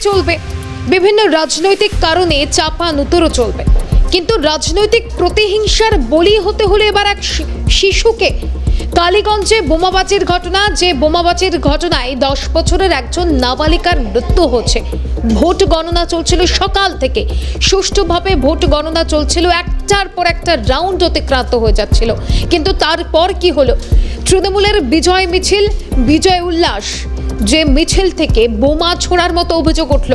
চলবে। বিভিন্ন রাজনৈতিক কারণে চাপা নুতরও চলবে। কিন্তু রাজনৈতিক প্রতিহিংসার বলি হতে হলে এবার এক শিশুকে। কালীগঞ্জে বোমাবাজির ঘটনা, যে বোমাবাজির ঘটনায় দশ বছরের একজন নাবালিকার মৃত্যু হচ্ছে ভোট গণনা চলছিল সকাল থেকে। সুষ্ঠুভাবে ভোট গণনা চলছিল, একটার পর একটা রাউন্ড অতিক্রান্ত হয়ে যাচ্ছিল। কিন্তু তারপর কি হলো? তৃণমূলের বিজয় মিছিল, বিজয় উল্লাস যে মিছিল থেকে বোমা ছোড়ার মতো অভিযোগ উঠল।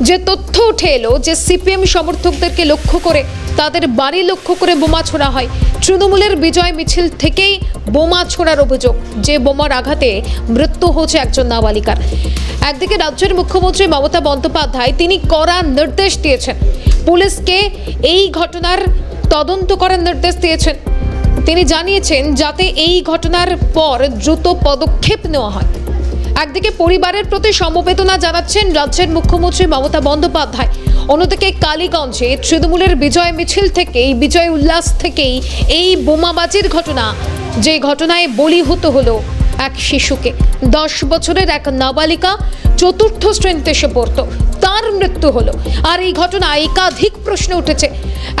যে তথ্য উঠে এলো যে সিপিএম সমর্থকদেরকে লক্ষ্য করে তাদের বাড়ি লক্ষ্য করে বোমা ছোড়া হয়। তৃণমূলের বিজয় মিছিল থেকেই বোমা ছোড়ার অভিযোগ, যে বোমার আঘাতে মৃত্যু হচ্ছে একজন নাবালিকার। একদিকে রাজ্যের মুখ্যমন্ত্রী মমতা বন্দ্যোপাধ্যায় তিনি কড়া নির্দেশ দিয়েছেন। পুলিশকে এই ঘটনার তদন্ত করার নির্দেশ দিয়েছেন। তিনি জানিয়েছেন, যাতে এই ঘটনার পর দ্রুত পদক্ষেপ নেওয়া হয়। একদিকে পরিবারের প্রতি সমবেদনা জানাচ্ছেন রাজ্যের মুখ্যমন্ত্রী মমতা বন্দ্যোপাধ্যায়। অন্যদিকে কালীগঞ্জে তৃণমূলের বিজয় মিছিল থেকেই, বিজয় উল্লাস থেকেই এই বোমাবাজির ঘটনা, যে ঘটনায় বলি হতে হলো এক শিশুকে। দশ বছরের এক নাবালিকা চতুর্থ শ্রেণীতে এসে পড়তো। তার মৃত্যু হলো। আর এই ঘটনায় একাধিক প্রশ্ন উঠেছে।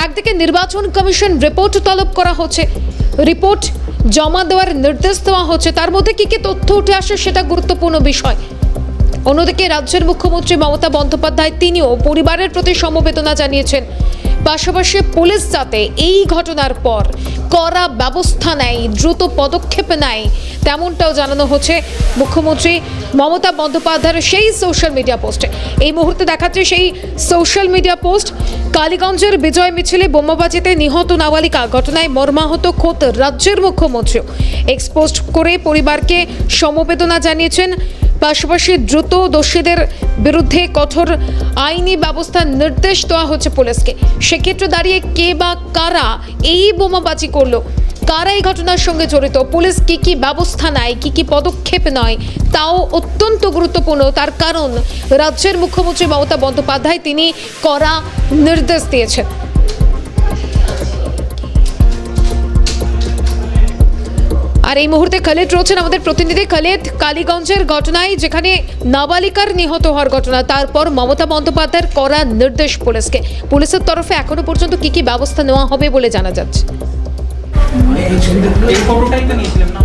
একদিকে নির্বাচন কমিশন রিপোর্ট তলব করা হচ্ছে। রিপোর্ট জমা দেওয়ার নির্দেশ দেওয়া হচ্ছে। তার মধ্যে কি কি তথ্য উঠে আসে সেটা গুরুত্বপূর্ণ বিষয়। অন্যদিকে রাজ্যের মুখ্যমন্ত্রী মমতা বন্দ্যোপাধ্যায় তিনিও পরিবারের প্রতি সমবেদনা জানিয়েছেন। পাশাপাশি পুলিশ যাতে এই ঘটনার পর কড়া ব্যবস্থা নেয়, দ্রুত পদক্ষেপ নেয়, তেমনটাও জানানো হচ্ছে। মুখ্যমন্ত্রী মমতা বন্দ্যোপাধ্যায়ের সেই সোশ্যাল মিডিয়া পোস্টে এই মুহূর্তে দেখাচ্ছে সেই সোশ্যাল মিডিয়া পোস্ট কালীগঞ্জের বিজয় মিছিলে বোমাবাজিতে নিহত নাবালিকা, ঘটনায় মর্মাহত খোদ রাজ্যের মুখ্যমন্ত্রীও। এক্সপোস্ট করে পরিবারকে সমবেদনা জানিয়েছেন। পাশাপাশি দ্রুত দোষীদের বিরুদ্ধে কঠোর আইনি ব্যবস্থার নির্দেশ দেওয়া হচ্ছে পুলিশকে। সেক্ষেত্রে দাঁড়িয়ে কে বা কারা এই বোমাবাজি করল? কারা এই ঘটনার সঙ্গে জড়িত? পুলিশ কি কি ব্যবস্থা নেয়? কি কি পদক্ষেপ নয়? তাও অত্যন্ত গুরুত্বপূর্ণ। তার কারণ রাজ্যের মুখ্যমন্ত্রী মমতা বন্দ্যোপাধ্যায় তিনি করা নির্দেশ দিয়েছেন। আর এই মুহূর্তে খালেদ রয়েছেন আমাদের প্রতিনিধি। খালেদ, কালীগঞ্জের ঘটনায় যেখানে নাবালিকার নিহত হওয়ার ঘটনা, তারপর মমতা বন্দ্যোপাধ্যায়ের করা নির্দেশ পুলিশকে। পুলিশের তরফে এখনও পর্যন্ত কি কি ব্যবস্থা নেওয়া হবে বলে জানা যাচ্ছে? এই ফটোটাই তো নিয়েছিলাম না?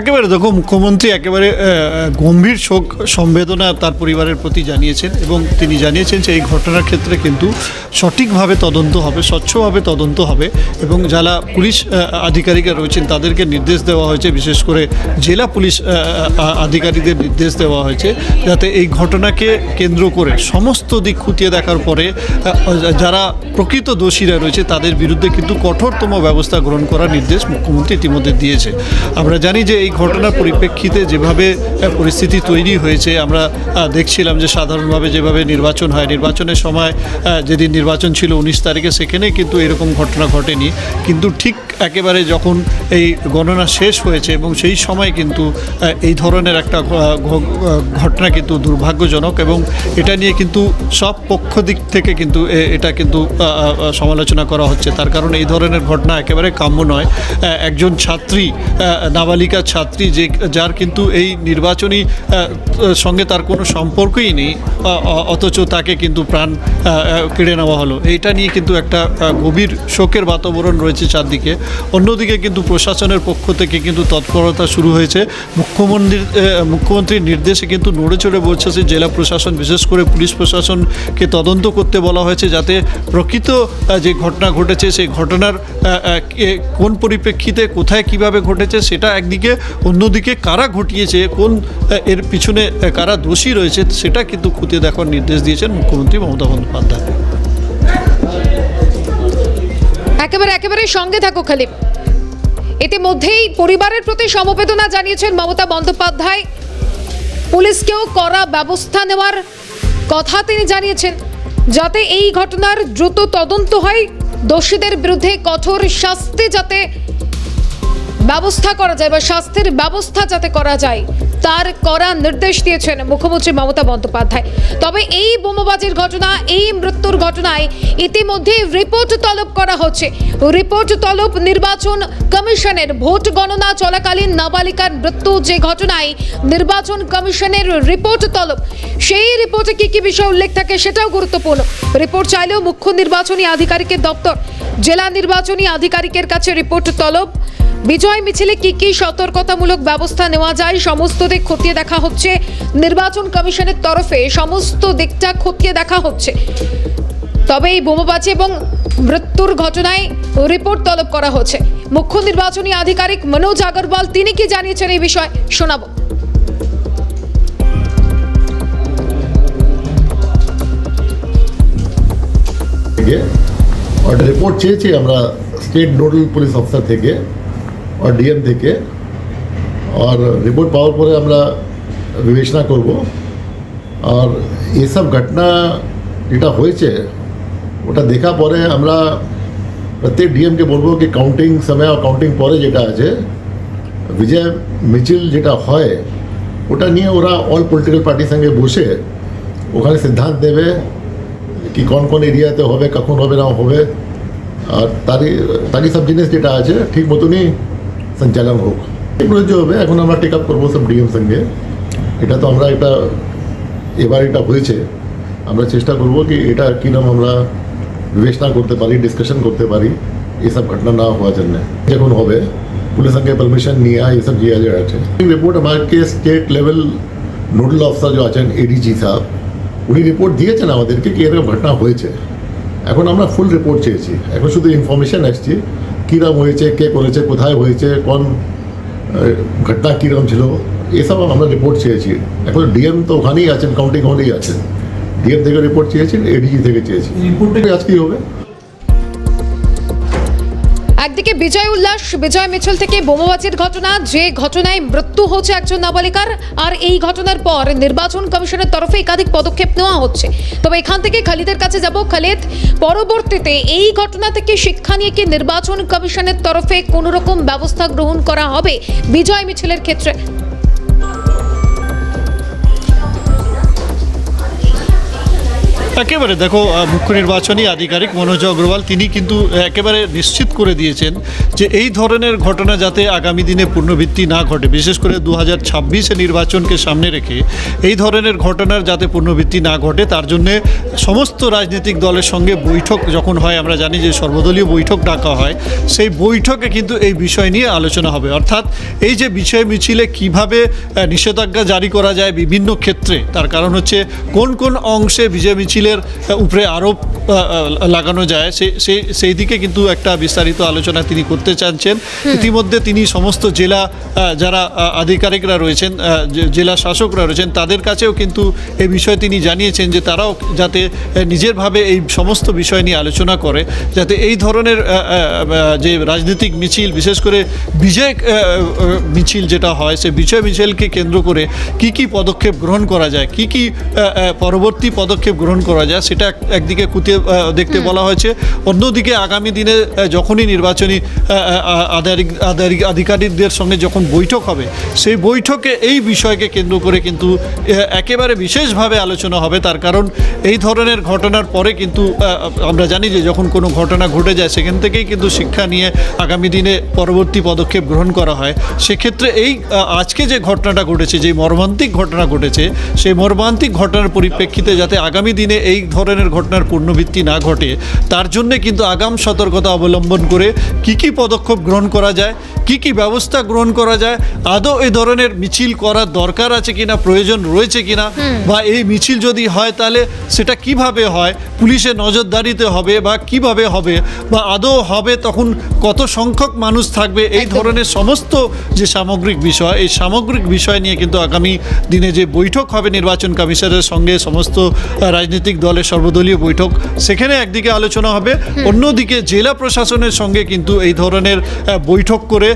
একেবারে দেখো মুখ্যমন্ত্রী একেবারে গম্ভীর শোক সম্বেদনা তার পরিবারের প্রতি জানিয়েছেন এবং তিনি জানিয়েছেন যে এই ঘটনার ক্ষেত্রে কিন্তু সঠিকভাবে তদন্ত হবে, স্বচ্ছভাবে তদন্ত হবে এবং যারা পুলিশ আধিকারিকরা রয়েছেন তাদেরকে নির্দেশ দেওয়া হয়েছে, বিশেষ করে জেলা পুলিশ আধিকারিকদের নির্দেশ দেওয়া হয়েছে যাতে এই ঘটনাকে কেন্দ্র করে সমস্ত দিক খুঁটিয়ে দেখার পরে যারা প্রকৃত দোষীরা রয়েছে তাদের বিরুদ্ধে কিন্তু কঠোরতম ব্যবস্থা গ্রহণ করার নির্দেশ মুখ্যমন্ত্রী ইতিমধ্যে দিয়েছে। আমরা জানি যে এই ঘটনার পরিপ্রেক্ষিতে যেভাবে পরিস্থিতি তৈরি হয়েছে, আমরা দেখছিলাম যে সাধারণভাবে যেভাবে নির্বাচন হয়। নির্বাচনের সময় যেদিন নির্বাচন ছিল উনিশ তারিখে, সেখানে কিন্তু এরকম ঘটনা ঘটেনি। কিন্তু ঠিক একেবারে যখন এই গণনা শেষ হয়েছে এবং সেই সময় কিন্তু এই ধরনের একটা ঘটনা কিন্তু দুর্ভাগ্যজনক এবং এটা নিয়ে কিন্তু সব পক্ষ দিক থেকে কিন্তু এটা কিন্তু সমালোচনা করা হচ্ছে। তার কারণ এই ধরনের ঘটনা একেবারে কাম্য নয়। একজন ছাত্রী নাবালিকা ছাত্রী যে, যার কিন্তু এই নির্বাচনী সঙ্গে তার কোনো সম্পর্কই নেই অথচ তাকে কিন্তু প্রাণ কেড়ে নেওয়া হলো। এইটা নিয়ে কিন্তু একটা গভীর শোকের বাতাবরণ রয়েছে চারদিকে। অন্যদিকে কিন্তু প্রশাসনের পক্ষ থেকে কিন্তু তৎপরতা শুরু হয়েছে। মুখ্যমন্ত্রীর মুখ্যমন্ত্রীর নির্দেশে কিন্তু নড়ে চড়ে বলছে জেলা প্রশাসন, বিশেষ করে পুলিশ প্রশাসনকে তদন্ত করতে বলা হয়েছে যাতে প্রকৃত যে ঘটনা ঘটেছে, সেই ঘটনার কোন পরিপ্রেক্ষিতে কোথায় কীভাবে ঘটেছে, সেটা একদিকে অন্যদিকে কারা ঘটিয়েছে, কোন এর পিছনে কারা দোষী রয়েছে, সেটা কিন্তু খুঁটিয়ে দেখার নির্দেশ দিয়েছেন মুখ্যমন্ত্রী মমতা বন্দ্যোপাধ্যায়। একেবারে একেবারে সঙ্গে থাকো খালিদ। ইতিমধ্যেই পরিবারের প্রতি সমবেদনা জানিয়েছেন মমতা বন্দ্যোপাধ্যায়। পুলিশকেও কড়া ব্যবস্থা নেওয়ার কথা তিনি জানিয়েছেন, যাতে এই ঘটনার দ্রুত তদন্ত হয়। দোষীদের বিরুদ্ধে কঠোর শাস্তি যাতে ব্যবস্থা করা যায় বা স্বাস্থ্যের ব্যবস্থা যাতে করা যায়। তার করা নির্দেশ দিয়েছেন মুখ্যমন্ত্রী মমতা বন্দ্যোপাধ্যায়। তবে এই বোমাবাজির ঘটনা, এই মৃত্যুর ঘটনায় ইতিমধ্যে রিপোর্ট তলব করা হচ্ছে। রিপোর্ট তলব নির্বাচন কমিশনের ভোট গণনা চলাকালীন নাবালিকার মৃত্যু যে ঘটনায় নির্বাচন কমিশনের রিপোর্ট তলব, সেই রিপোর্টে কি কি বিষয় উল্লেখ থাকে সেটাও গুরুত্বপূর্ণ। রিপোর্ট চাইলেও মুখ্য নির্বাচনী আধিকারিকের দপ্তর, জেলা নির্বাচনী আধিকারিকের কাছে রিপোর্ট তলব। বিজয় মিছিলে কি কি সতর্কতামূলক ব্যবস্থা নেওয়া যায় সমস্ত দিক খতিয়ে দেখা হচ্ছে। নির্বাচন কমিশনের তরফে সমস্ত দিকটা খতিয়ে দেখা হচ্ছে। তবে এই বোমাবাজি এবং মৃত্যুর ঘটনায় রিপোর্ট তলব করা হচ্ছে। মুখ্য নির্বাচনী আধিকারিক মনোজ আগরওয়াল তিনি কি জানিয়েছেন এই বিষয়ে শোনাবো। রিপোর্ট চেয়েছি আমরা স্টেট নোডাল পুলিশ অফিসার থেকে ডিএম থেকে। আর রিপোর্ট পাওয়ার পরে আমরা বিবেচনা করব। আর এসব ঘটনা যেটা হয়েছে, ওটা দেখা পরে আমরা প্রত্যেক ডিএমকে বলব কি কাউন্টিং সময় আর কাউন্টিং পরে যেটা আছে, বিজয় মিছিল যেটা হয়, ওটা নিয়ে ওরা অল পলিটিক্যাল পার্টির সঙ্গে বসে ওখানে সিদ্ধান্ত দেবে কি কোন কোন এরিয়াতে হবে, কখন হবে, না হবে। আর তারই তারই সব জিনিস যেটা আছে, ঠিক মতনই সঞ্চালন হোক। এগুলো যে হবে, এখন আমরা টেক আপ করব সব ডিএম সঙ্গে। এটা তো আমরা এটা এবার এটা হয়েছে। আমরা চেষ্টা করব কি এটা কিরম আমরা বিবেচনা করতে পারি ডিসকাশন করতে পারি এসব ঘটনা না হওয়ার জন্য। যখন হবে পুলিশ সঙ্গে পারমিশন নিয়ে এসব যে আছে। রিপোর্ট আমাকে স্টেট লেভেল নোডাল অফিসার যে আছেন এডিজি সাহেব, উনি রিপোর্ট দিয়েছেন আমাদেরকে কি এরকম ঘটনা হয়েছে। এখন আমরা ফুল রিপোর্ট চেয়েছি। এখন শুধু ইনফরমেশন আসছি কীরকম হয়েছে, কে করেছে, কোথায় হয়েছে, কোন ঘটনা কীরকম ছিল এসব আমরা রিপোর্ট চেয়েছি। এখন ডিএম তো ওখানেই আছেন কাউন্টিং হলেই আছেন। ডিএম থেকে রিপোর্ট চেয়েছেন এডিজি থেকে চেয়েছি রিপোর্টটা আজকেই হবে? একদিকে বিজয় উল্লাস, বিজয় মিছিল থেকে বোমাবাজির ঘটনা, যে ঘটনায় মৃত্যু হচ্ছে একজন নাবালিকার, আর এই ঘটনার পর নির্বাচন কমিশনের তরফে একাধিক পদক্ষেপ নেওয়া হচ্ছে। তবে এখান থেকে খালিদের কাছে যাব। খালিদ, পরবর্তীতে এই ঘটনা থেকে শিক্ষা নিয়ে কি নির্বাচন কমিশনের তরফে কোনো রকম ব্যবস্থা গ্রহণ করা হবে বিজয় মিছিলের ক্ষেত্রে? একেবারে দেখো মুখ্য নির্বাচনী আধিকারিক মনোজ অগ্রওয়াল, তিনি কিন্তু একেবারে নিশ্চিত করে দিয়েছেন যে এই ধরনের ঘটনা যাতে আগামী দিনে পুনরাবৃত্তি না ঘটে, বিশেষ করে দু হাজার ছাব্বিশে নির্বাচনকে সামনে রেখে এই ধরনের ঘটনার যাতে পুনরাবৃত্তি না ঘটে, তার জন্যে সমস্ত রাজনৈতিক দলের সঙ্গে বৈঠক যখন হয়, আমরা জানি যে সর্বদলীয় বৈঠক ডাকা হয়, সেই বৈঠকে কিন্তু এই বিষয় নিয়ে আলোচনা হবে। অর্থাৎ এই যে বিষয় মিছিলে কীভাবে নিষেধাজ্ঞা জারি করা যায় বিভিন্ন ক্ষেত্রে, তার কারণ হচ্ছে কোন কোন অংশে বিজয় মিছিলের আহ, উপরে আরোপ লাগানো যায়। সেই সেই দিকে কিন্তু একটা বিস্তারিত আলোচনা তিনি করতে চাচ্ছেন ইতিমধ্যে তিনি সমস্ত জেলা যারা আধিকারিকরা রয়েছেন জেলা শাসকরা রয়েছেন তাদের কাছেও কিন্তু এই বিষয়ে তিনি জানিয়েছেন যে তারাও যাতে নিজেরভাবে এই সমস্ত বিষয় নিয়ে আলোচনা করে যাতে এই ধরনের যে রাজনৈতিক মিছিল বিশেষ করে বিজয় মিছিল যেটা হয় সে বিজয় মিছিলকে কেন্দ্র করে কি কি পদক্ষেপ গ্রহণ করা যায় কি কি পরবর্তী পদক্ষেপ গ্রহণ করা যায় সেটা এক- একদিকে কুতিয়ে দেখতে বলা হয়েছে। অন্যদিকে আগামী দিনে যখনই নির্বাচনী আধিকারিকদের সঙ্গে যখন বৈঠক হবে সেই বৈঠকে এই বিষয়কে কেন্দ্র করে কিন্তু একেবারে বিশেষভাবে আলোচনা হবে। তার কারণ এই ধরনের ঘটনার পরে কিন্তু আমরা জানি যে যখন কোনো ঘটনা ঘটে যায় সেখান থেকেই কিন্তু শিক্ষা নিয়ে আগামী দিনে পরবর্তী পদক্ষেপ গ্রহণ করা হয়। সেক্ষেত্রে এই আজকে যে ঘটনাটা ঘটেছে যে মর্মান্তিক ঘটনা ঘটেছে সেই মর্মান্তিক ঘটনার পরিপ্রেক্ষিতে যাতে আগামী দিনে এই ধরনের ঘটনার পুনরাবৃত্তি না ঘটে তার জন্য কিন্তু আগাম সতর্কতা অবলম্বন করে কি কি পদক্ষেপ গ্রহণ করা যায় কি কি ব্যবস্থা গ্রহণ করা যায় আদৌ এই ধরনের মিছিল করার দরকার আছে কিনা প্রয়োজন রয়েছে কিনা বা এই মিছিল যদি হয় তাহলে সেটা কীভাবে হয় পুলিশের নজরদারিতে হবে বা কীভাবে হবে বা আদৌ হবে তখন কত সংখ্যক মানুষ থাকবে এই ধরনের সমস্ত যে সামগ্রিক বিষয় এই সামগ্রিক বিষয় নিয়ে কিন্তু আগামী দিনে যে বৈঠক হবে নির্বাচন কমিশনের সঙ্গে সমস্ত রাজনৈতিক রাজনৈতিক দলের সর্বদলীয় বৈঠক। সেখানে একদিকে আলোচনা হবে অন্যদিকে জেলা প্রশাসনের সঙ্গে কিন্তু এই ধরনের বৈঠক করে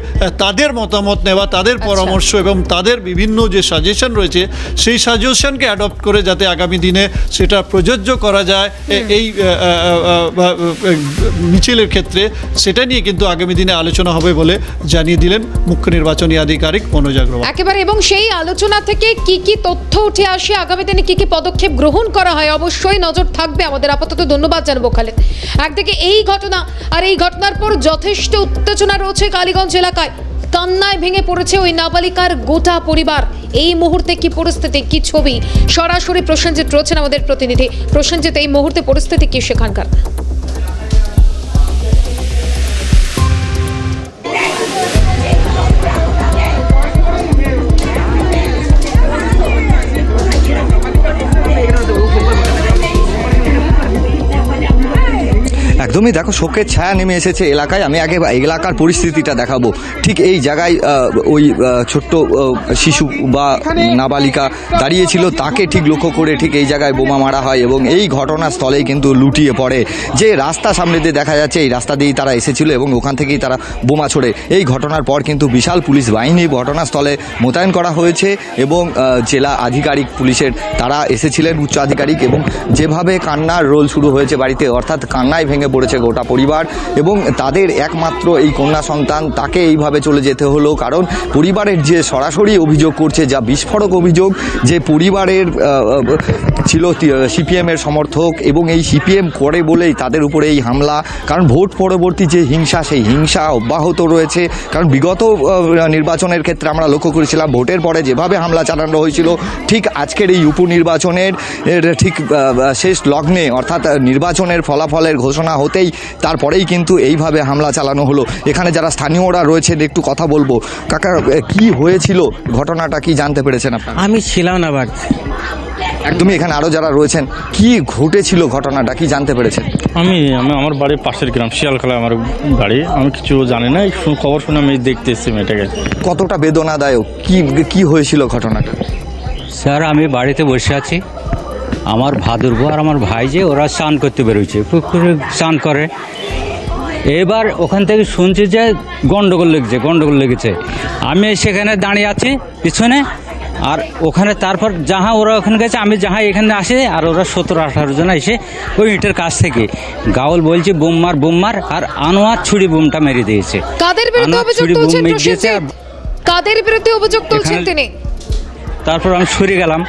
তাদের মতামত নেওয়া তাদের পরামর্শ এবং তাদের বিভিন্ন যে সাজেশন রয়েছে সেই সাজেশনকে অ্যাডপ্ট করে যাতে আগামী দিনে সেটা প্রযোজ্য করা যায় এই মিছিলের ক্ষেত্রে। সেটা নিয়ে কিন্তু আগামী দিনে আলোচনা হবে বলে জানিয়ে দিলেন মুখ্য নির্বাচনী আধিকারিক মনোজ আগরওয়াল। একেবারে এবং সেই আলোচনা থেকে কি কি তথ্য উঠে আসে আগামী দিনে কি কি পদক্ষেপ গ্রহণ করা হয়? অবশ্যই নজর থাকবে। আমাদের আপাতত ধন্যবাদ জানব খালেদ। একদিকে এই ঘটনা আর এই ঘটনার পর যথেষ্ট উত্তেজনা রয়েছে কালীগঞ্জ এলাকায়। কান্নায় ভেঙে পড়েছে ওই নাবালিকার গোটা পরিবার। এই মুহূর্তে কি পরিস্থিতি, কি ছবি? সরাসরি প্রসেনজিৎ রয়েছেন আমাদের প্রতিনিধি। প্রসেনজিৎ, এই মুহূর্তে পরিস্থিতি কি সেখানকার? একদমই দেখো শোকের ছায়া নেমে এসেছে এলাকায় আমি আগে এলাকার পরিস্থিতিটা দেখাবো। ঠিক এই জায়গায় ওই ছোট্ট শিশু বা নাবালিকা দাঁড়িয়েছিল তাকে ঠিক লক্ষ্য করে ঠিক এই জায়গায় বোমা মারা হয় এবং এই ঘটনাস্থলেই কিন্তু লুটিয়ে পড়ে। যে রাস্তা সামনে দিয়ে দেখা যাচ্ছে এই রাস্তা দিয়েই তারা এসেছিল এবং ওখান থেকেই তারা বোমা ছোড়ে। এই ঘটনার পর কিন্তু বিশাল পুলিশ বাহিনী ঘটনাস্থলে মোতায়েন করা হয়েছে এবং জেলা আধিকারিক পুলিশের তারা এসেছিলেন উচ্চ আধিকারিক এবং যেভাবে কান্নার রোল শুরু হয়েছে বাড়িতে অর্থাৎ কান্নায় ভেঙে পড়েছে। গোটা পরিবার এবং তাদের একমাত্র এই কন্যা সন্তান, তাকে এইভাবে চলে যেতে হলো। কারণ পরিবারের যে সরাসরি অভিযোগ করছে, যা বিস্ফোরক অভিযোগ, যে পরিবারের ছিল সিপিএমের সমর্থক এবং এই সিপিএম করে বলেই তাদের উপরে এই হামলা। কারণ ভোট পরবর্তী যে হিংসা, সেই হিংসা অব্যাহত রয়েছে। কারণ বিগত নির্বাচনের ক্ষেত্রে আমরা লক্ষ্য করেছিলাম, ভোটের পরে যেভাবে হামলা চালানো হয়েছিল, ঠিক আজকের এই উপনির্বাচনের ঠিক শেষ লগ্নে, অর্থাৎ নির্বাচনের ফলাফলের ঘোষণা হতেই তারপরেই কিন্তু এইভাবে হামলা চালানো হলো। এখানে যারা স্থানীয়রা রয়েছেন একটু কথা বলব। কাকা কি হয়েছিল? ঘটনাটা কি জানতে পেরেছেন আপনারা? আমি ছিলাম না বাড়িতে। একদমই এখানে আরও যারা রয়েছেন কি ঘটেছিল ঘটনাটা? কি জানতে পেরেছেন? আমি আমি আমার বাড়ির পাশের গ্রাম শিয়ালখোলা আমার বাড়ি। আমি কিছু জানি না খবর শুনে আমি দেখতে এসেছি মেয়েটাকে। কতটা বেদনাদায়ক? কি কি হয়েছিল ঘটনাটা? স্যার আমি বাড়িতে বসে আছি। আমার ভাদুরবো আর আমার ভাই যে ওরা স্নান করতে বেরোচ্ছে পুকুরে স্নান করে। এবার ওখান থেকে শুনছি যে গন্ডগোল লেগেছে গন্ডগোল লেগেছে। আমি সেখানে দাঁড়িয়ে আছি পিছনে আর ওখানে তারপর যাহা ওরা ওখানে গেছে আমি যাহা এখানে আসে আর ওরা সতেরো আঠারো জন এসে ওই ইটের কাছ থেকে গাউল বলছে বোম মার বোম মার। আর আনোয়ার ছুরি বোমটা মেরে দিয়েছে। কাদের বিরুদ্ধে অভিযোগ তুলছেন কাদের বিরুদ্ধে অভিযোগ তুলছেন তিনি? তারপর আমি সরে গেলাম।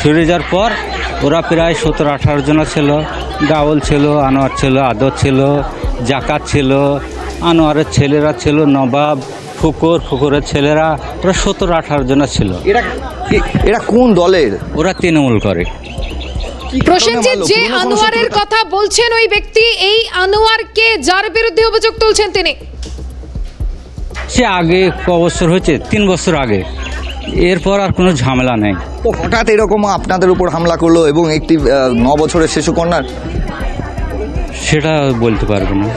সরে যাওয়ার পর ওরা প্রায় সতেরো আঠারো জন ছিল। গাওল ছিল আনোয়ার ছিল আদর ছিল জাকাত ছিল আনোয়ারের ছেলেরা ছিল নবাব ফুকর ফুকরের ছেলেরা ওরা সতেরো আঠারো জন ছিল। এরা এরা কোন দলের? ওরা তৃণমূল করে। প্রসেনজিৎ যে আনোয়ারের কথা বলছেন ওই ব্যক্তি এই আনোয়ারকে যার বিরুদ্ধে অভিযোগ তুলছেন তিনি? সে আগে ক বছর হয়েছে? তিন বছর আগে। এরপর আর কোনো ঝামেলা নেই। তো হঠাৎ এরকম আপনাদের উপর হামলা করল এবং একটি ন বছরের শিশু কন্যার সেটা বলতে পারব না।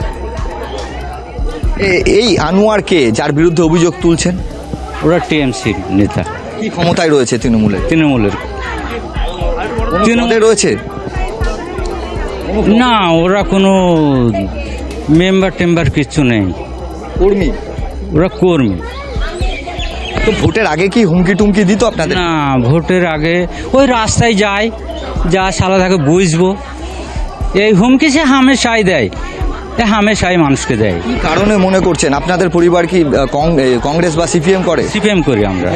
এই আনোয়ারকে যার বিরুদ্ধে অভিযোগ তুলছেন? ওরা টিএমসির নেতা। কি ক্ষমতায় রয়েছে তৃণমূলের? তৃণমূলের। তৃণমূলে রয়েছে? না ওরা কোনো মেম্বার টেম্বার কিছু নেই। কর্মী? ওরা কর্মী। তো ভোটের আগে কি হুমকি টুমকি দিত আপনাদের? না ভোটের আগে ওই রাস্তায় যায় যা সালা থাকে বুঝব। এই হুমকি সে হামেশাই দেয়। এ হামেশাই মানুষকে দেয়। কি কারণে মনে করছেন? আপনাদের পরিবার কি কংগ্রেস বা সিপিএম করে? সিপিএম করি আমরা।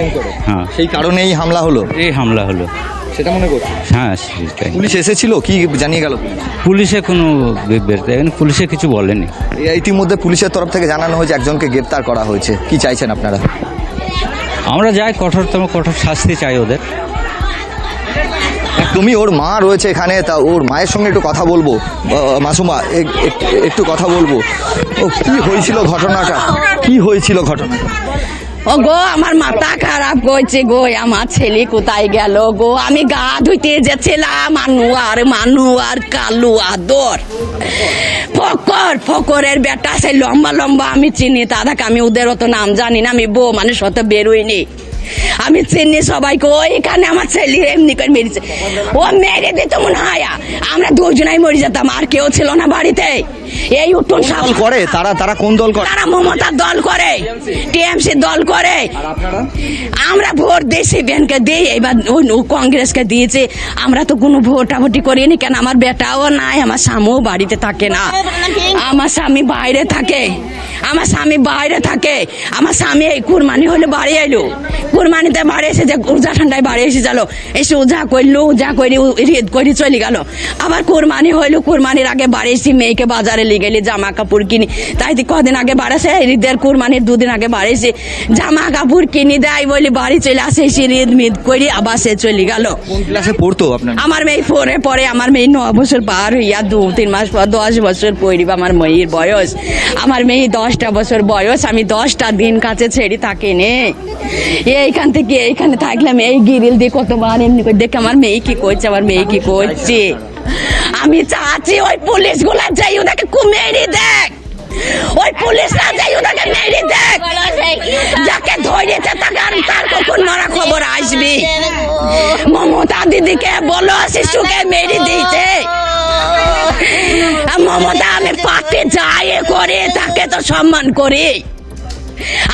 হ্যাঁ। সেই কারণেই হামলা হলো? এই হামলা হলো। সেটা মনে করছেন? হ্যাঁ সেটাই। পুলিশ এসেছিল? কি জানিয়ে গেল? পুলিশে কোনো পুলিশে কিছু বলেনি। ইতিমধ্যে পুলিশের তরফ থেকে জানানো হয়েছে একজনকে গ্রেপ্তার করা হয়েছে। কি চাইছেন আপনারা? আমরা যাই, কঠোরতম, কঠোর শাস্তি চাই ওদের। তুমি ওর মা রয়েছে এখানে, তা ওর মায়ের সঙ্গে একটু কথা বলব। মাসুমা, এক- এক- একটু কথা বলব। ও, কি হয়েছিল ঘটনাটা? কি হয়েছিল ঘটনাটা? ও গো আমার মাথা খারাপ করছে গো আমার ছেলে কোথায় গেল গো? আমি গা ধুইতে যেছিলাম মানু আর মানু আর কালু আদর। ফকর, ফকরের বেটা, সেই লম্বা লম্বা আমি চিনি দাদাকে আমি ওদের অত নাম জানি না, আমি বউ মানুষ অত বেরোইনি। আমি চিনি সবাইকে। ওইখানে আমার ছেলে এমনি করে মেরেছে। ও মেরে দিত মনে হয়। আমরা দুজনাই মরে যেতাম আর কেউ ছিল না বাড়িতে। এই উঠুন দল করে? তারা তারা কোন দল করে? তারা মমতার দল করে। টিএমসি দল করে। আমরা ভোট দিই সিপিএনকে দিই। এবার ও কংগ্রেসকে দিয়েছে। আমরা তো কোনো ভোটাভুটি করিনি কেন? আমার বেটাও নাই আমার স্বামীও বাড়িতে থাকে না। আমার স্বামী বাইরে থাকে। আমার স্বামী বাইরে থাকে। আমার স্বামী এই কুরবানি হলে বাড়ি এলো কুরবানিতে বাড়ি এসে যে উজা ঠান্ডায় বাড়ি এসে গেল। এসে উজা করল উজা করে রেদ করে চলে গেল। আবার কুরবানি হইল কুরবানির আগে বাড়ি এসে মেয়েকে বাজারে নিয়ে গেলি জামা কাপড় কিনি। তাই কদিন আগে বাড়াছে ঈদের কুরবানির দুদিন আগে বাড়ি এসে জামা কাপড় কিনে দেয় বলে বাড়ি চলে আসে এসে ঈদ মিদ করে আবার সে চলে গেল। ক্লাসে পড়তো আপনার? আমার মেয়ে পরে পরে আমার মেয়ে ন বছর পার হইয়া দু তিন মাস পর দশ বছর পড়িব আমার মেয়ের বয়স। আমার মেয়ে দশটা বছর বয়স, আমি দশটা দিন কাছে ছেড়ে থাকি থাকিনি এইখান থেকে এইখানে থাকলাম, এই গিরিল দিয়ে কতবার এমনি করে দেখে আমার মেয়ে কি করছে, আমার মেয়ে কি করছে। আমি চাচ্ছি ওই পুলিশগুলা যাই ওদেরকে কুমেরি দেখ। ওই পুলিশরা যাই ওদেরকে মেরে দেখ। যাকে ধরেছে তাকে আর তার কখন মারা খবর আসবে? মমতা দিদিকে বলো, শিশুকে মেরে দিয়েছে। মমতা, আমি পাতে যাই করে, তাকে তো সম্মান করি।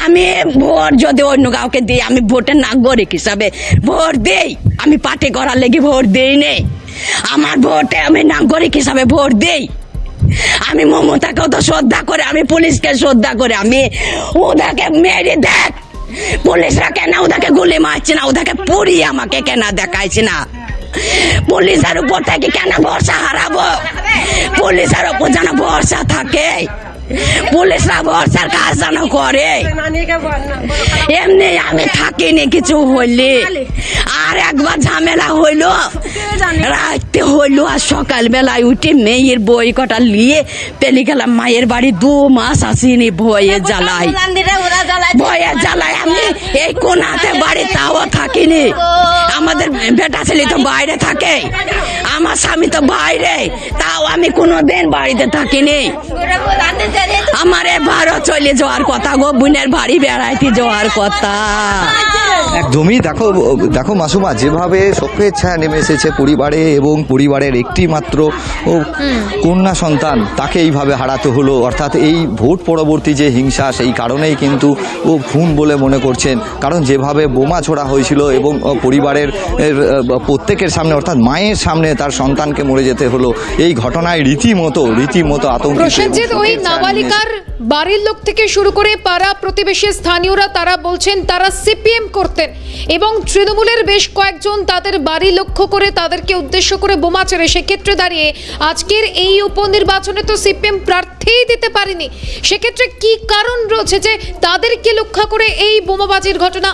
আমি ভোট যদি অন্য কাউকে দিই, আমি ভোটের নাগরিক হিসাবে ভোট দেই। আমি পার্টি করার লেগে ভোট দেই নেই আমার ভোটে আমি নাগরিক হিসাবে ভোট দেই। আমি মমতাকেও তো শ্রদ্ধা করে, আমি পুলিশকে শ্রদ্ধা করে। আমি ওদেরকে মেরে দেখ। পুলিশরা কেন ওদেরকে গুলি মারছে না? ওদেরকে পুরি আমাকে কেন দেখাইছে না? পুলিশের উপর থেকে কেন ভরসা হারাবো পুলিশের উপর যেন ভরসা থাকে পুলিশরা ভরসার কাজ যেন করে। এমনি আমি থাকিনি কিছু হইলে। আর একবার ঝামেলা হইল। রাতে হইল আর সকালবেলায় উঠে মেয়ের বই কটা নিয়ে পেলে গেলাম মায়ের বাড়ি দু মাস আসিনি ভয়ে জ্বালাই ভয়ে জ্বালাই আমি এই কোনাতে বাড়ি তাও থাকিনি। আমাদের বেটা ছেলে তো বাইরে থাকে আমার স্বামী তো বাইরে তাও আমি কোনো দিন বাড়িতে থাকিনি। আমার ভারত চলে যাওয়ার কথা গো বোনের বাড়ি বেড়াইতে যাওয়ার কথা। একদমই দেখো দেখো মাসুমা যেভাবে শোকের ছায়া নেমে এসেছে পরিবারে এবং পরিবারের একটি মাত্র ও কন্যা সন্তান তাকে এইভাবে হারাতে হলো। অর্থাৎ এই ভোট পরবর্তী যে হিংসা সেই কারণেই কিন্তু ও খুন বলে মনে করছেন। কারণ যেভাবে বোমা ছোড়া হয়েছিল এবং ও পরিবারের প্রত্যেকের সামনে অর্থাৎ মায়ের সামনে তার সন্তানকে মরে যেতে হলো এই ঘটনায় রীতিমতো রীতিমতো আতঙ্ক নাবালিকার বাড়ির লোক থেকে শুরু করে পাড়া প্রতিবেশী স্থানীয়রা তারা বলছেন, তারা সিপিএম করতেন এবং তৃণমূলের বেশ কয়েকজন তাদের বাড়ি লক্ষ্য করে তাদেরকে উদ্দেশ্য করে বোমা ছেড়ে সেক্ষেত্রে দাঁড়িয়ে আজকের এই উপনির্বাচনে তো সিপিএম প্রার্থীই দিতে পারেনি। সেক্ষেত্রে কি কারণ রয়েছে যে তাদেরকে লক্ষ্য করে এই বোমাবাজির ঘটনা?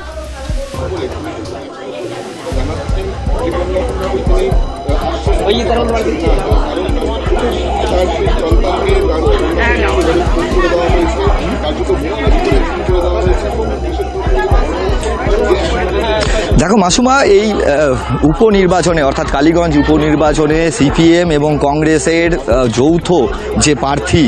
দেখো মাসুমা, এই উপনির্বাচনে, অর্থাৎ কালীগঞ্জ উপনির্বাচনে সিপিএম এবং কংগ্রেসের যৌথ যে প্রার্থী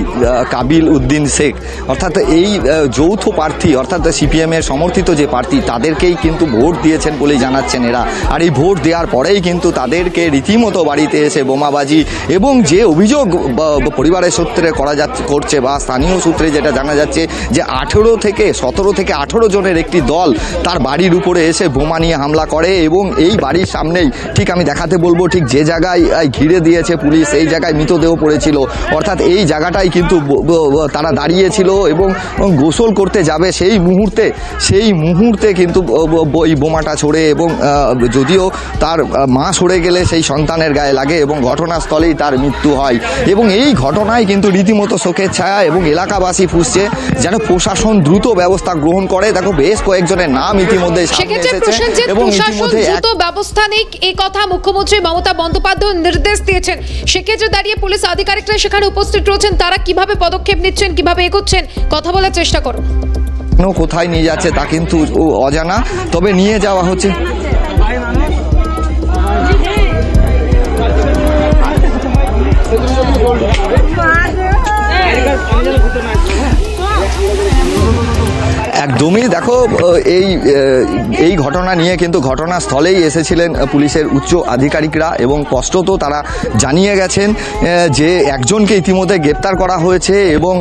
কাবিল উদ্দিন শেখ, অর্থাৎ এই যৌথ প্রার্থী, অর্থাৎ সিপিএমের সমর্থিত যে প্রার্থী, তাদেরকেই কিন্তু ভোট দিয়েছেন বলেই জানাচ্ছেন এরা। আর এই ভোট দেওয়ার পরেই কিন্তু তাদেরকে রীতিমতো বাড়িতে এসে বোমাবাজি এবং যে অভিযোগ পরিবারের সূত্রে করা যাচ্ছে, করছে বা স্থানীয় সূত্রে যেটা জানা যাচ্ছে যে আঠেরো থেকে সতেরো থেকে আঠেরো জনের একটি দল তার বাড়ির উপরে এসে বোমা নিয়ে হামলা করে এবং এই বাড়ির সামনেই ঠিক আমি দেখাতে বলব ঠিক যে জায়গায় ঘিরে দিয়েছে পুলিশ এই জায়গায় মৃতদেহ পড়েছিল। অর্থাৎ এই জায়গাটাই কিন্তু তারা দাঁড়িয়েছিল এবং গোসল করতে যাবে সেই মুহূর্তে সেই মুহূর্তে কিন্তু এই বোমাটা ছড়ে এবং যদিও তার মা সরে গেলে সেই সন্তানের গায়ে লাগে এবং ঘটনাস্থলেই তার মৃত্যু হয়। এবং এই ঘটনায় কিন্তু রীতিমতো শোকের ছায়া এবং এলাকাবাসী ফুসছে যেন প্রশাসন দ্রুত ব্যবস্থা গ্রহণ করে। দেখো বেশ কয়েকজনের নাম ইতিমধ্যে সামনে এসেছে এবং প্রশাসন দ্রুত ব্যবস্থা নিক এই কথা মুখ্যমন্ত্রী মমতা বন্দ্যোপাধ্যায় নির্দেশ দিয়েছেন সেক্ষেত্রে দাঁড়িয়ে পুলিশ আধিকারিকরা সেখানে উপস্থিত রয়েছেন তারা কীভাবে পদক্ষেপ নিচ্ছেন কীভাবে এগোচ্ছেন কথা বলার চেষ্টা করো কোথায় নিয়ে যাচ্ছে তা কিন্তু ও অজানা তবে নিয়ে যাওয়া হচ্ছে একদমই দেখো এই এই ঘটনা নিয়ে কিন্তু ঘটনাস্থলেই এসেছিলেন পুলিশের উচ্চ আধিকারিকরা এবং স্পষ্টত তারা জানিয়ে গেছেন যে একজনকে ইতিমধ্যে গ্রেপ্তার করা হয়েছে এবং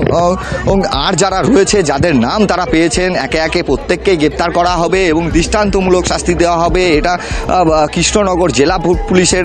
আর যারা রয়েছে, যাদের নাম তারা পেয়েছেন, একে একে প্রত্যেককেই গ্রেপ্তার করা হবে এবং দৃষ্টান্তমূলক শাস্তি দেওয়া হবে। এটা কৃষ্ণনগর জেলা পুলিশের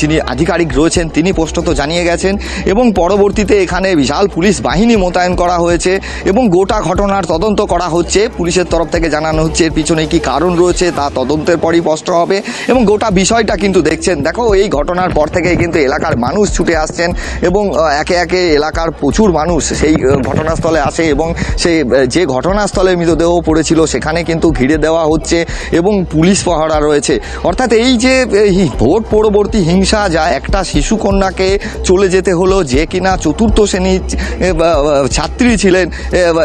যিনি আধিকারিক রয়েছেন, তিনি স্পষ্টত জানিয়ে গেছেন এবং পরবর্তীতে এখানে বিশাল পুলিশ বাহিনী মোতায়েন করা হয়েছে এবং গোটা ঘটনার তদন্ত করা হচ্ছে। পুলিশের তরফ থেকে জানানো হচ্ছে এর পিছনে কি কারণ রয়েছে তা তদন্তের পরই স্পষ্ট হবে। এবং গোটা বিষয়টা কিন্তু দেখছেন। দেখো এই ঘটনার পর থেকেই কিন্তু এলাকার মানুষ ছুটে আসছেন এবং একে একে এলাকার প্রচুর মানুষ সেই ঘটনাস্থলে আসে এবং আহ, যে ঘটনাস্থলে মৃতদেহ পড়েছিল সেখানে কিন্তু ঘিরে দেওয়া হচ্ছে এবং পুলিশ পাহারা রয়েছে। অর্থাৎ এই যে ভোট পরবর্তী হিংসা যা একটা শিশু কন্যাকে চলে যেতে হলো যে কিনা চতুর্থ শ্রেণির ছাত্রী ছিলেন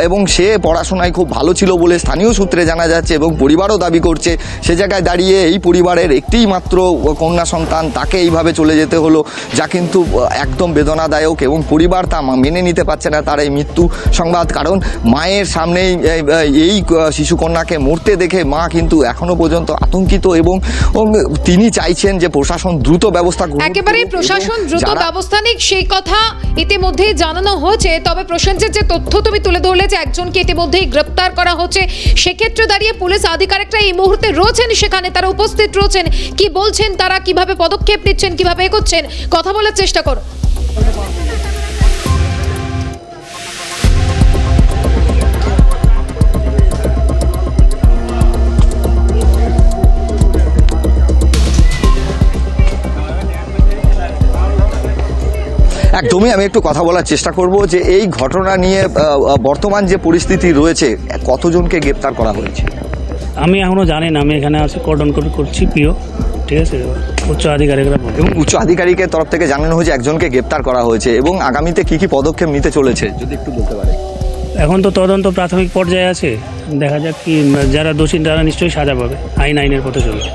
এবং সে পড়াশোনায় খুব ভালো ছিল বলে স্থানীয় সূত্রে জানা যাচ্ছে এবং পরিবারও দাবি করছে। সে জায়গায় দাঁড়িয়ে এই পরিবারের একটিই মাত্র কন্যা সন্তান তাকে এইভাবে চলে যেতে হলো যা কিন্তু একদম বেদনাদায়ক এবং পরিবার তা মেনে নিতে পারছে না তার এই মৃত্যু সংবাদ। কারণ মায়ের সামনেই এই- এই শিশু কন্যাকে মরতে দেখে মা কিন্তু এখনও পর্যন্ত আতঙ্কিত এবং তিনি চাইছেন যে প্রশাসন দ্রুত ব্যবস্থা একেবারে প্রশাসন দ্রুত ব্যবস্থা নিক সেই কথা ইতিমধ্যেই জানানো হয়েছে। তবে প্রসেনজিৎ যে তথ্য তুমি তুলে ধরলে যে একজনকে ইতিমধ্যেই গ্রেপ্তার করা হচ্ছে। সেক্ষেত্রে দাঁড়িয়ে পুলিশ আধিকারিকরা এই মুহূর্তে রয়েছেন সেখানে। তারা উপস্থিত রয়েছেন। কি বলছেন তারা? কীভাবে পদক্ষেপ নিচ্ছেন? কীভাবে এগোচ্ছেন? কথা বলার চেষ্টা করো একদমই আমি একটু কথা বলার চেষ্টা করব যে এই ঘটনা নিয়ে বর্তমান যে পরিস্থিতি রয়েছে কতজনকে গ্রেপ্তার করা হয়েছে? আমি এখনও জানি না আমি এখানে আছি কর্ডন করে করছি প্রিয়। ঠিক আছে? উচ্চ আধিকারিকরা এবং উচ্চ আধিকারিকের তরফ থেকে জানানো হয়েছে একজনকে গ্রেপ্তার করা হয়েছে এবং আগামীতে কি কি পদক্ষেপ নিতে চলেছে যদি একটু বলতে পারে। এখন তো তদন্ত প্রাথমিক পর্যায়ে আছে। দেখা যাক কি যারা দোষী তারা নিশ্চয়ই সাজা পাবে আইন আইনের পথে চলবে।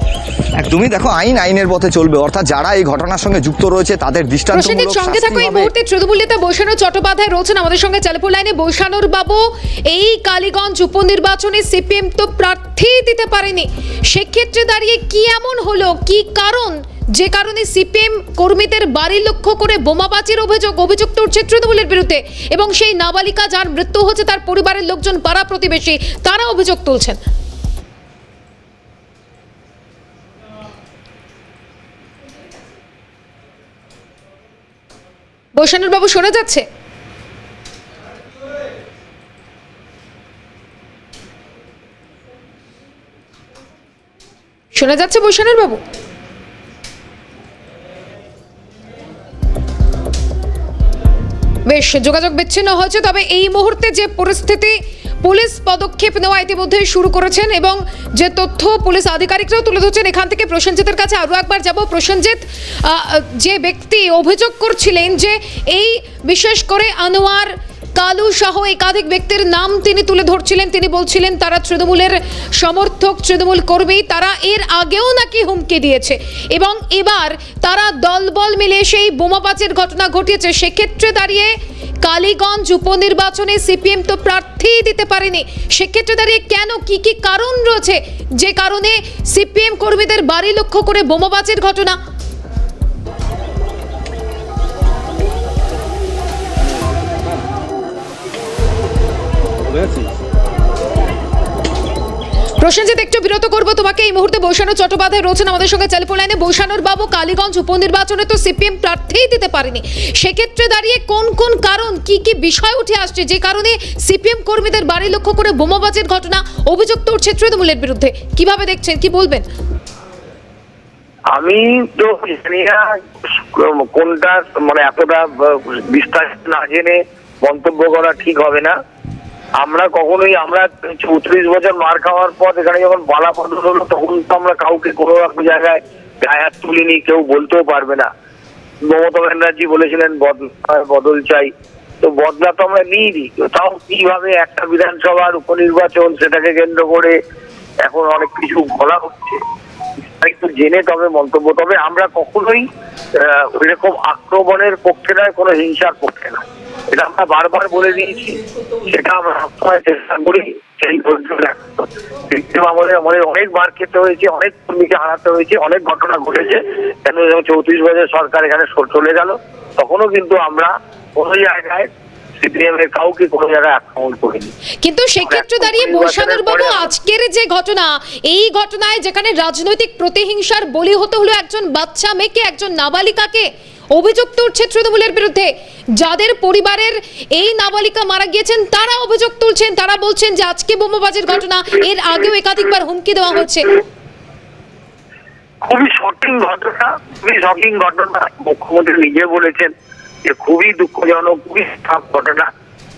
একদমই দেখো আইন আইনের পথে চলবে। অর্থাৎ যারা এই ঘটনার সঙ্গে যুক্ত রয়েছে তাদের দৃষ্টান্তমূলক সঙ্গে থাকো এই। মুহূর্তে তৃণমূল নেতা বৈশানু চট্টোপাধ্যায় রয়েছেন আমাদের সঙ্গে টেলিফোন লাইনে। বৈশানুর বাবু এই কালীগঞ্জ উপনির্বাচনে সিপিএম তো প্রার্থী দিতে পারেনি। সেক্ষেত্রে দাঁড়িয়ে কি এমন হলো? কি কারণ? যে কারণে সিপিএম কর্মীদের বাড়ি লক্ষ্য করে বোমাবাজির অভিযোগ অভিযুক্ত উঠছে তৃণমূলের বিরুদ্ধে এবং সেই নাবালিকা যার মৃত্যু হচ্ছে তার পরিবারের লোকজন, পাড়া প্রতিবেশী, তারা অভিযোগ তুলছেন। বৈশানুর বাবু শোনা যাচ্ছে? শোনা যাচ্ছে বৈশানুর বাবু? বেশ যোগাযোগ বিচ্ছিন্ন হয়েছে, তবে এই মুহূর্তে যে পরিস্থিতি, পুলিশ পদক্ষেপ নেওয়া ইতিমধ্যে শুরু করেছেন এবং যে তথ্য পুলিশ আধিকারিকরাও তুলে ধরছেন, এখান থেকে প্রসেনজিতের কাছে আরও একবার যাব। প্রসেনজিৎ যে ব্যক্তি অভিযোগ করছিলেন যে এই বিশেষ করে আনোয়ার কালু সহ একাধিক ব্যক্তির নাম তিনি তুলে ধরছিলেন। তিনি বলছিলেন, তারা তৃণমূলের সমর্থক, তৃণমূল কর্মী, তারা এর আগেও নাকি হুমকি দিয়েছে। এবং এবার তারা দলবল মিলে সেই বোমাবাজের ঘটনা ঘটিয়েছে। সেক্ষেত্রে দাঁড়িয়ে কালীগঞ্জ উপনির্বাচনে সিপিএম তো প্রার্থী দিতে পারেনি। সেক্ষেত্রে দাঁড়িয়ে কেন, কি কি কারণ রয়েছে? যে কারণে সিপিএম কর্মীদের বাড়ি লক্ষ্য করে বোমাবাজের ঘটনা প্রসেনজিৎ একটু বিরত করব তোমাকে। এই মুহূর্তে বৈশানু চট্টোপাধ্যায় রয়েছেন আমাদের সঙ্গে টেলিফোন লাইনে বৈশানুর বাবু কালীগঞ্জ উপনির্বাচনে তো সিপিএম প্রার্থীই দিতে পারেনি। সেক্ষেত্রে দাঁড়িয়ে কোন কোন কারণ কি কি বিষয় উঠে আসছে? যে কারণে সিপিএম কর্মীদের বাড়ি লক্ষ্য করে বোমাবাজের ঘটনা অভিযুক্ত উঠছে তৃণমূলের বিরুদ্ধে। কীভাবে দেখছেন কি বলবেন? আমি তো জানি না কোনটা মানে এতটা বিস্তারিত না জেনে মন্তব্য করা ঠিক হবে না। আমরা কখনোই, আমরা চৌত্রিশ বছর মার খাওয়ার পর এখানে যখন বালা বদল হলো, তখন তো আমরা কাউকে কোনো একটা জায়গায় গায়ে তুলিনি, কেউ বলতেও পারবে না। মমতা ব্যানার্জি বলেছিলেন বদল চাই। তো বদলা তো আমরা নিইনি। তাও কীভাবে একটা বিধানসভার উপনির্বাচন সেটাকে কেন্দ্র করে এখন অনেক কিছু বলা হচ্ছে একটু জেনে তবে মন্তব্য। তবে আমরা কখনোই ওইরকম আক্রমণের পক্ষে নয়, কোনো হিংসার পক্ষে নয়। এটা আমরা বারবার বলে দিয়েছি। সেটা আমরা সবসময় চেষ্টা করি সেই ধৈর্য রাখতে আমাদের আমাদের অনেক বার খেতে হয়েছে অনেক কর্মীকে হারাতে হয়েছে অনেক ঘটনা ঘটেছে। কেন যেমন চৌত্রিশ বছর সরকার এখানে চলে গেল। তখনও কিন্তু আমরা কোনো জায়গায় কাউকে কোনো জায়গায় আক্রমণ করিনি। কিন্তু সেক্ষেত্রে দাঁড়িয়ে বোসানুর বাবু আজকের যে ঘটনা এই ঘটনায় যেখানে রাজনৈতিক প্রতিহিংসার বলি হতে হলো একজন বাচ্চা মেয়েকে একজন নাবালিকাকে অভিযুক্ত উঠছে তৃণমূলের বিরুদ্ধে। যাদের পরিবারের এই নাবালিকা মারা গিয়েছেন, তারা অভিযোগ তুলছেন, তারা বলছেন যে আজকে বোমাবাজির ঘটনা, এর আগেও একাধিকবার হুমকি দেওয়া হচ্ছে। খুবই শকিং ঘটনা, খুবই শকিং ঘটনা। মুখ্যমন্ত্রী নিজে বলেছেন যে খুবই দুঃখজনক, খুবই খারাপ ঘটনা।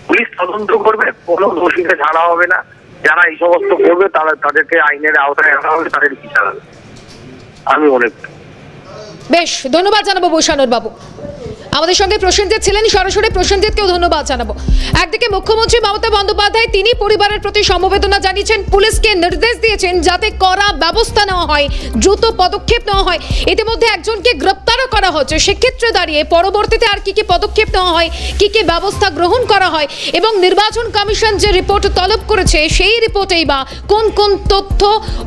পুলিশ তদন্ত করবে, কোনো দোষীকে ছাড়া হবে না। যারা এই সমস্ত করবে, তারা তাদেরকে আইনের আওতায় আনা হবে, তাদের বিচার আমি মনে করি। বেশ ধন্যবাদ জানাব বৈশানুর বাবু আমাদের সঙ্গে প্রসেনজিৎ ছিলেন। সরাসরি প্রসেনজিৎকেও ধন্যবাদ জানাব। একদিকে মুখ্যমন্ত্রী মমতা বন্দ্যোপাধ্যায়, তিনি পরিবারের প্রতি সমবেদনা জানিয়েছেন, পুলিশকে নির্দেশ দিয়েছেন যাতে করা ব্যবস্থা নেওয়া হয়, দ্রুত পদক্ষেপ নেওয়া হয়। ইতিমধ্যে একজনকে গ্রেপ্তারও করা হচ্ছে। সেক্ষেত্রে দাঁড়িয়ে পরবর্তীতে আর কি কি পদক্ষেপ নেওয়া হয়, কি কি ব্যবস্থা গ্রহণ করা হয় এবং নির্বাচন কমিশন যে রিপোর্ট তলব করেছে, সেই রিপোর্টেই বা কোন কোন তথ্য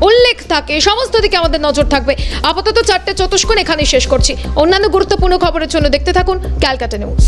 উল্লেখ থাকে, সমস্ত দিকে আমাদের নজর থাকবে। আপাতত চারটে চতুষ্কোণ এখানে শেষ করছি। অন্যান্য গুরুত্বপূর্ণ খবরের জন্য দেখতে থাকুন ক্যালকাটা নিউজ।